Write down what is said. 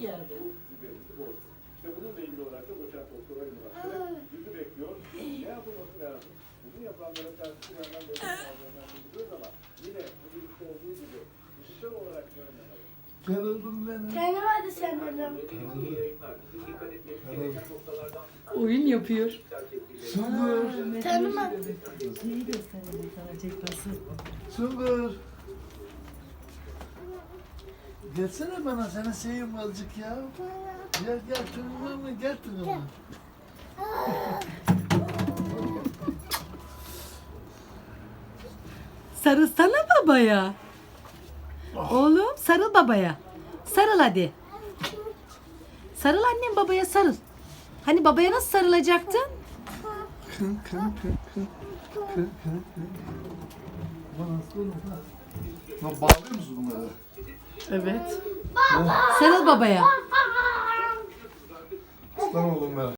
geldi. İşte bununla ilgili olarak da doçent doktor Ali Murat Kırık yüzü bekliyor. Ne yapılması lazım? Bunu yapanlara karşı plandan devlet aldığından biliyoruz ama yine bu birlikte olduğu gibi fiziksel olarak görmemek. Kırıldım ben. Tanımadı sanırım. Oyun yapıyor. Sungur. Tanımadı. Neyi gösterelim sana çekmesi? Sungur. Gelsene bana sana şeyim azıcık ya. Gel gel tırmığımı gel tırmığımı. Sarılsana babaya. Oğlum sarıl babaya. Sarıl hadi. Sarıl annem babaya sarıl. Hani babaya nasıl sarılacaktın? Kın kın kın kın. Kın kın kın. Bana nasıl olur lan? Lan bağlıyor musun bunları? Evet. Sarıl babaya. Aslan oğlum ben.